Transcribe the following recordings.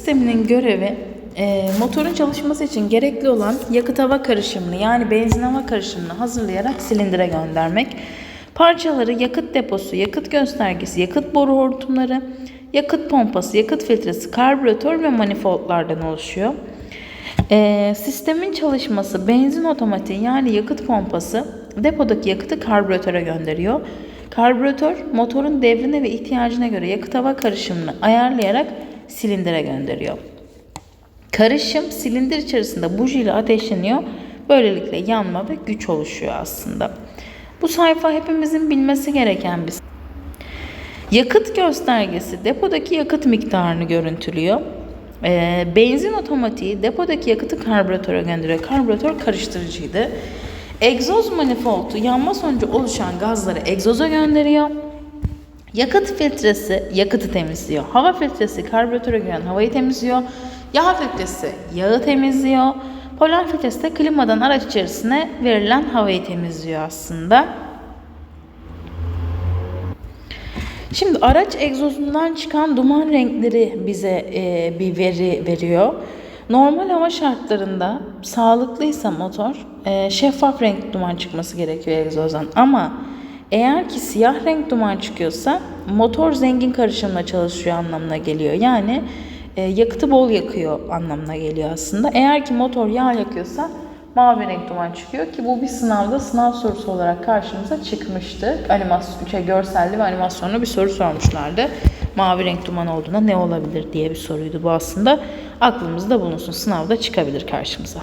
sisteminin görevi e, motorun çalışması için gerekli olan yakıt hava karışımını yani benzin hava karışımını hazırlayarak silindire göndermek. Parçaları yakıt deposu, yakıt göstergesi, yakıt boru hortumları, yakıt pompası, yakıt filtresi, karbüratör ve manifoldlardan oluşuyor. Ee, sistemin çalışması benzin otomatiği yani yakıt pompası depodaki yakıtı karbüratöre gönderiyor. Karbüratör motorun devrine ve ihtiyacına göre yakıt hava karışımını ayarlayarak silindire gönderiyor. Karışım silindir içerisinde buji ile ateşleniyor. Böylelikle yanma ve güç oluşuyor aslında. Bu sayfa hepimizin bilmesi gereken bir Yakıt göstergesi depodaki yakıt miktarını görüntülüyor. Ee, benzin otomatiği depodaki yakıtı karbüratöre gönderiyor. Karbüratör karıştırıcıydı. Egzoz manifoldu yanma sonucu oluşan gazları egzoza gönderiyor. Yakıt filtresi yakıtı temizliyor. Hava filtresi karbüratöre giren havayı temizliyor. Yağ filtresi yağı temizliyor. Polar filtresi de klimadan araç içerisine verilen havayı temizliyor aslında. Şimdi araç egzozundan çıkan duman renkleri bize e, bir veri veriyor. Normal hava şartlarında sağlıklıysa motor e, şeffaf renk duman çıkması gerekiyor egzozdan. Ama eğer ki siyah renk duman çıkıyorsa motor zengin karışımla çalışıyor anlamına geliyor. Yani e, yakıtı bol yakıyor anlamına geliyor aslında. Eğer ki motor yağ yakıyorsa mavi renk duman çıkıyor ki bu bir sınavda sınav sorusu olarak karşımıza çıkmıştı. Animasyon, şey, görselli ve animasyonlu bir soru sormuşlardı. Mavi renk duman olduğunda ne olabilir diye bir soruydu bu aslında. Aklımızda bulunsun. Sınavda çıkabilir karşımıza.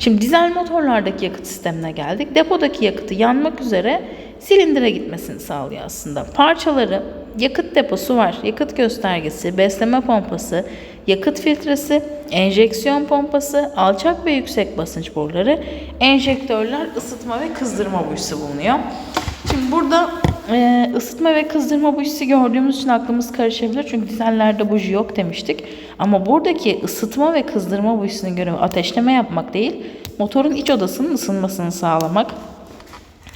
Şimdi dizel motorlardaki yakıt sistemine geldik. Depodaki yakıtı yanmak üzere silindire gitmesini sağlıyor aslında. Parçaları yakıt deposu var, yakıt göstergesi, besleme pompası, yakıt filtresi, enjeksiyon pompası, alçak ve yüksek basınç boruları, enjektörler, ısıtma ve kızdırma buyusu bulunuyor. Şimdi burada e, ısıtma ve kızdırma bujisi gördüğümüz için aklımız karışabilir. Çünkü dizellerde buji yok demiştik. Ama buradaki ısıtma ve kızdırma bujisinin görevi ateşleme yapmak değil, motorun iç odasının ısınmasını sağlamak.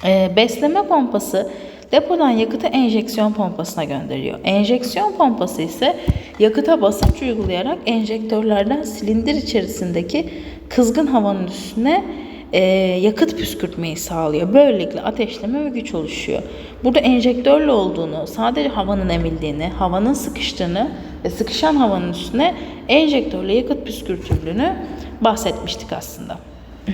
E, besleme pompası depodan yakıtı enjeksiyon pompasına gönderiyor. Enjeksiyon pompası ise yakıta basınç uygulayarak enjektörlerden silindir içerisindeki kızgın havanın üstüne e, yakıt püskürtmeyi sağlıyor. Böylelikle ateşleme ve güç oluşuyor. Burada enjektörle olduğunu, sadece havanın emildiğini, havanın sıkıştığını ve sıkışan havanın üstüne enjektörle yakıt püskürtüldüğünü bahsetmiştik aslında.